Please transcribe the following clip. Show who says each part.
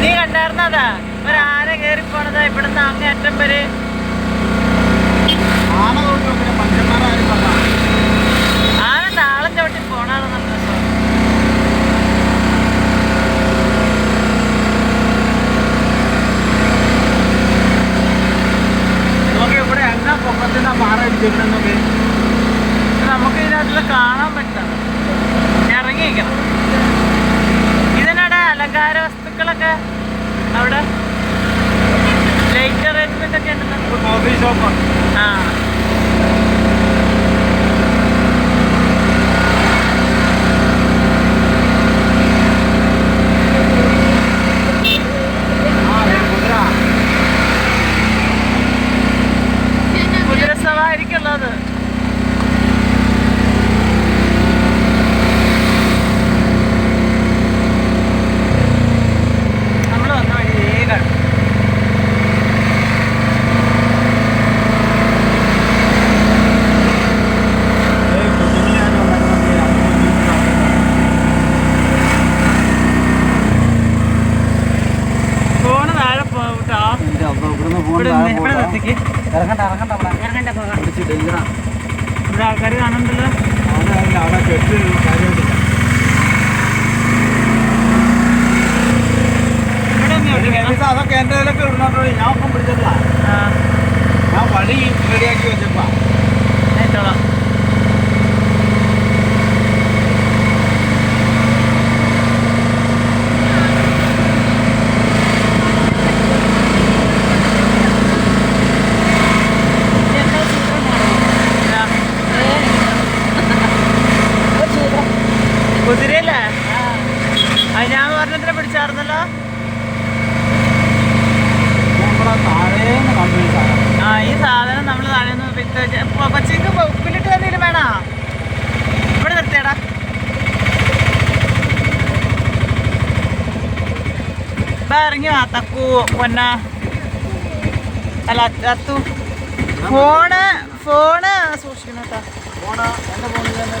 Speaker 1: നീ കണ്ടായിരുന്നതാ? ഒരു ആന കയറി പോണതാ? ഇവിടുന്ന് അങ്ങേ അറ്റം വരെ.
Speaker 2: ആന
Speaker 1: താളം ചവിട്ടി പോണാണ്
Speaker 2: നമ്മുടെ ഇവിടെ എന്നാ പൊക്കത്തിന്റെ പാറ ഇടിച്ചിട്ടുണ്ടെന്നൊക്കെ
Speaker 1: വസ്തുക്കളൊക്കെ അവിടെ?
Speaker 2: ഡേഞ്ചറാ
Speaker 1: ഇവിടെ ആൾക്കാർ
Speaker 2: അവിടെ കെട്ട് കാര്യമായിട്ടില്ല അതൊക്കെ എന്റെ ഇതിലൊക്കെ ഇടുന്നുണ്ടോ? ഞാൻ ഒപ്പം പിടിച്ചിട്ടില്ല. ഞാൻ വഴി റെഡിയാക്കി വെച്ചപ്പാ
Speaker 1: കുതിരയല്ലേ? അത് ഞാൻ പറഞ്ഞത്ര
Speaker 2: പിടിച്ചായിരുന്നല്ലോ.
Speaker 1: ആ ഈ സാധനം നമ്മൾ താഴെ നിന്ന് വിത്ത് കൊച്ചിക്ക് ഉപ്പിലിട്ട് എന്തെങ്കിലും വേണോ? ഇവിടെ നിർത്തിയടാ. ഇതാ ഇറങ്ങി വാ തക്കു പൊന്ന. അല്ല അത്തു. ഫോണ് ഫോണ് സൂക്ഷിക്കണം കേട്ടോ.
Speaker 2: ഫോണ് എന്റെ ഫോണിൽ തന്നെ.